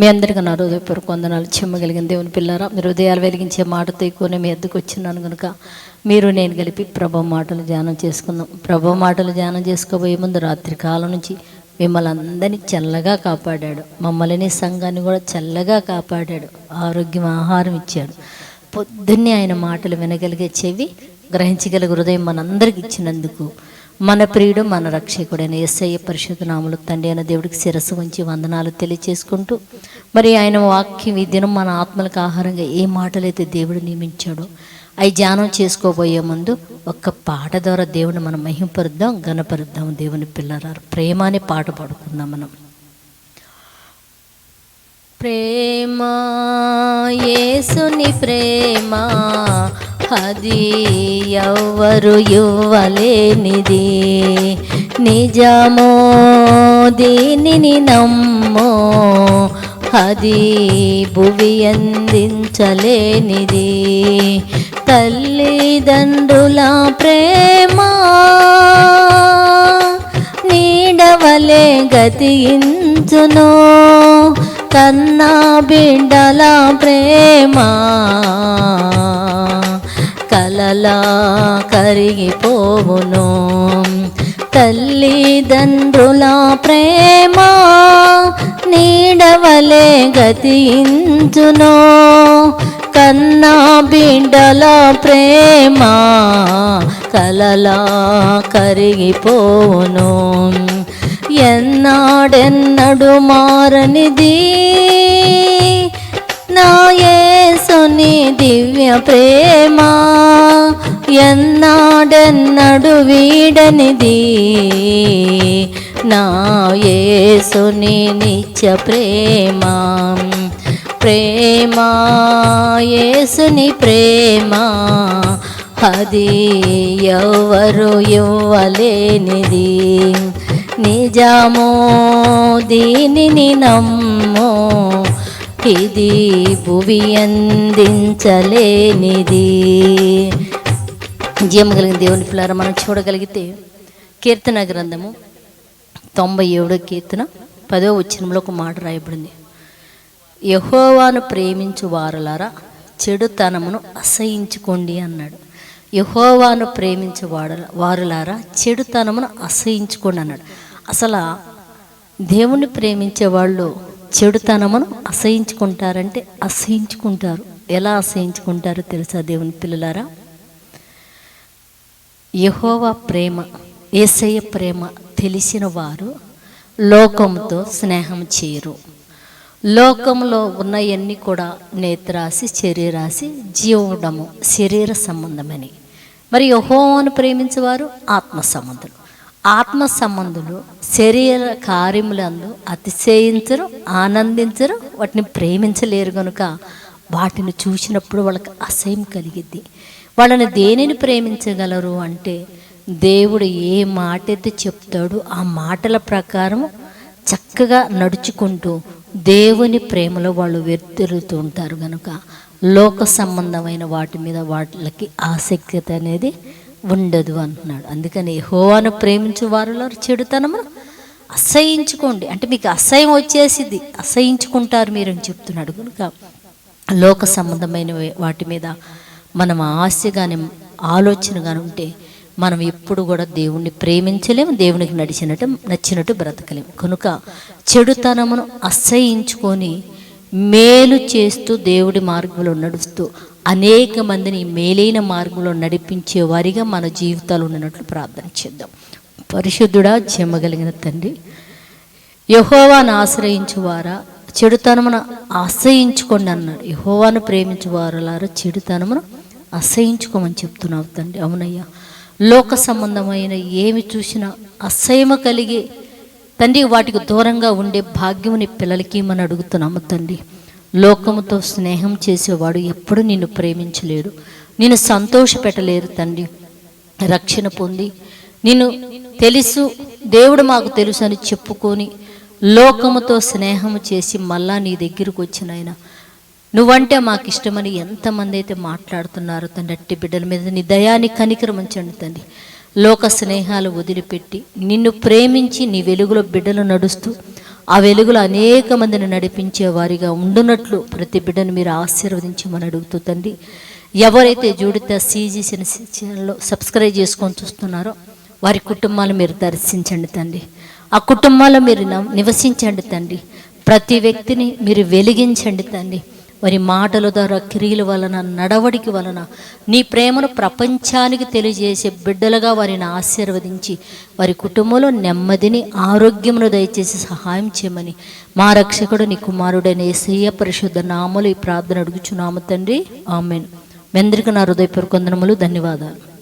మీ అందరికీ నా హృదయపూర్వక వందనాలు. చెమ్మగలిగిన దేవుని పిల్లారా మీరు హృదయాలు వెలిగించే మాటతో ఎక్కువనే మీ ఎద్దుకు వచ్చినాను కనుక మీరు నేను కలిపి ప్రభు మాటలు ధ్యానం చేసుకుందాం. ప్రభు మాటలు ధ్యానం చేసుకోబోయే ముందు రాత్రి కాలం నుంచి మిమ్మల్ని అందరినీ చల్లగా కాపాడాడు. మమ్మల్ని సంఘాన్ని కూడా చల్లగా కాపాడాడు. ఆరోగ్యం ఆహారం ఇచ్చాడు. పొద్దున్నే ఆయన మాటలు వినగలిగే చెవి గ్రహించగలిగే హృదయం మనందరికి ఇచ్చినందుకు మన ప్రియుడు మన రక్షకుడైన ఎస్ఐ పరిశుద్ధ నాములు తండ్రి అయిన దేవుడికి శిరస్సు ఉంచి వందనాలు తెలియచేసుకుంటూ మరి ఆయన వాక్యం ఈ దినం మన ఆత్మలకు ఆహారంగా ఏ మాటలైతే దేవుడు నియమించాడో అవి ధ్యానం చేసుకోబోయే ముందు ఒక్క పాట ద్వారా దేవుని మనం మహింపరుద్దాం గణపరుద్దాం దేవుని పిల్లరారు ప్రేమ అనే పాట పాడుకుందాం మనం. ప్రేమ యేసుని ప్రేమ అది ఎవ్వరు ఇవ్వలేనిది. నిజమో దీనిని నమ్మో. అది భువి అందించలేనిది. తల్లిదండ్రుల ప్రేమ నీడవలే గతించును. కన్నా బిడ్డల ప్రేమ అలలా కరిగిపోవును. తల్లిదండ్రుల ప్రేమ నీడవలే గతించును. కన్నా బిడ్డల ప్రేమ కలలా కరిగిపోవును. ఎన్నాడెన్నడు మారనిది? నీ దివ్య ప్రేమ ఎన్నాడెన్నడు వీడనిది? నా యేసుని నిత్య ప్రేమ. ప్రేమ యేసుని ప్రేమ. అది ఎవరు ఇవ్వలేనిది. నిజమో దీనిని నమ్మో. ఇది భువి అందించలేనిది జీవం కలిగిన దేవుని పిల్లర మనం చూడగలిగితే కీర్తన గ్రంథము తొంభై ఏడో కీర్తన పదో వచ్చినంలో ఒక మాట రాయబడింది. యహోవాను ప్రేమించు వారులారా చెడుతనమును అసహించుకోండి అన్నాడు. యహోవాను ప్రేమించు వాడ వారులారా చెడుతనమును అసహించుకోండి అన్నాడు. అసలు దేవుణ్ణి ప్రేమించే వాళ్ళు చెడుతనమును అసహించుకుంటారంటే అసహించుకుంటారు. ఎలా అసహించుకుంటారో తెలుసా దేవుని పిల్లలారా? యహోవా ప్రేమ ఏసయ్య ప్రేమ తెలిసిన వారు లోకంతో స్నేహం చేయరు. లోకంలో ఉన్నవన్నీ కూడా నేత్రాసి శరీరాసి జీవడము శరీర సంబంధమని. మరి యహోవాను ప్రేమించేవారు ఆత్మ సంబంధులు. ఆత్మ సంబంధులు శరీర కార్యములందు అతిశయించరు ఆనందించరు వాటిని ప్రేమించలేరు కనుక వాటిని చూసినప్పుడు వాళ్ళకి అసహ్యం కలిగిద్ది. వాళ్ళని దేనిని ప్రేమించగలరు అంటే దేవుడు ఏ మాట అయితే చెప్తాడో ఆ మాటల ప్రకారం చక్కగా నడుచుకుంటూ దేవుని ప్రేమలో వాళ్ళు వెతురుతూ ఉంటారు కనుక లోక సంబంధమైన వాటి మీద వాటికి ఆసక్తి అనేది ఉండదు అంటున్నాడు. అందుకని హోవాను ప్రేమించు వారిలో చెడుతనము అసహించుకోండి. అంటే మీకు అసహ్యం వచ్చేసింది అసహించుకుంటారు మీరు అని చెప్తున్నాడు. కనుక లోక సంబంధమైన వాటి మీద మనం ఆశ కానీ ఆలోచన కానీ ఉంటే మనం ఎప్పుడు కూడా దేవుణ్ణి ప్రేమించలేము దేవునికి నడిచినట్టు నచ్చినట్టు బ్రతకలేము. కనుక చెడుతనమును అసహించుకొని మేలు చేస్తూ దేవుడి మార్గంలో నడుస్తూ అనేక మందిని మేలైన మార్గంలో నడిపించే వారిగా మన జీవితాలు ఉన్నట్లు ప్రార్థన చేద్దాం. పరిశుద్ధుడా చెమ్మగలిగిన తండ్రి యహోవాను ఆశ్రయించువారా? చెడుతనమును ఆశ్రయించుకోండి అన్నాడు. యహోవాను ప్రేమించువారులారా చెడుతనమును అసహించుకోమని చెప్తున్నావు తండ్రి. అవునయ్యా లోక సంబంధమైన ఏమి చూసినా అసహ్యమ కలిగి తండ్రి వాటికి దూరంగా ఉండే భాగ్యముని పిల్లలకి మనం అడుగుతున్నాము తండ్రి. లోకముతో స్నేహం చేసేవాడు ఎప్పుడు నిన్ను ప్రేమించలేడు. నిన్ను సంతోషపెట్టలేరు తండ్రి. రక్షణ పొంది నిన్ను తెలుసు దేవుడు మాకు తెలుసు అని చెప్పుకొని లోకముతో స్నేహం చేసి మళ్ళా నీ దగ్గరకు వచ్చిన ఆయన. నువ్వంటే మాకు ఇష్టమని ఎంతమంది అయితే మాట్లాడుతున్నారో తండ్రి అట్టి బిడ్డల మీద నీ దయాన్ని కనికరమించండి తండ్రి. లోక స్నేహాలు వదిలిపెట్టి నిన్ను ప్రేమించి నీ వెలుగులో బిడ్డలు నడుస్తూ ఆ వెలుగులో అనేక మందిని నడిపించే వారిగా ఉండునట్లు ప్రతి బిడ్డను మీరు ఆశీర్వదించమని అడుగుతూ తండ్రి. ఎవరైతే జూడిత సీజీసీ ఛానల్లో సబ్స్క్రైబ్ చేసుకొని చూస్తున్నారో వారి కుటుంబాలు మీరు దర్శించండి తండ్రి. ఆ కుటుంబాలు మీరు న- నివసించండి తండ్రి. ప్రతి వ్యక్తిని మీరు వెలిగించండి తండ్రి. వారి మాటల ద్వారా క్రియల వలన నడవడికి వలన నీ ప్రేమను ప్రపంచానికి తెలియజేసే బిడ్డలుగా వారిని ఆశీర్వదించి వారి కుటుంబంలో నెమ్మదిని ఆరోగ్యమును దయచేసి సహాయం చేయమని మా రక్షకుడు నీ కుమారుడైన ఏసయ్య పరిశుద్ధ నామలు ఈ ప్రార్థన అడుగుచున్నాము తండ్రి. ఆమెన్. మీ అందరికీ నా హృదయపూర్వకందనములు ధన్యవాదాలు.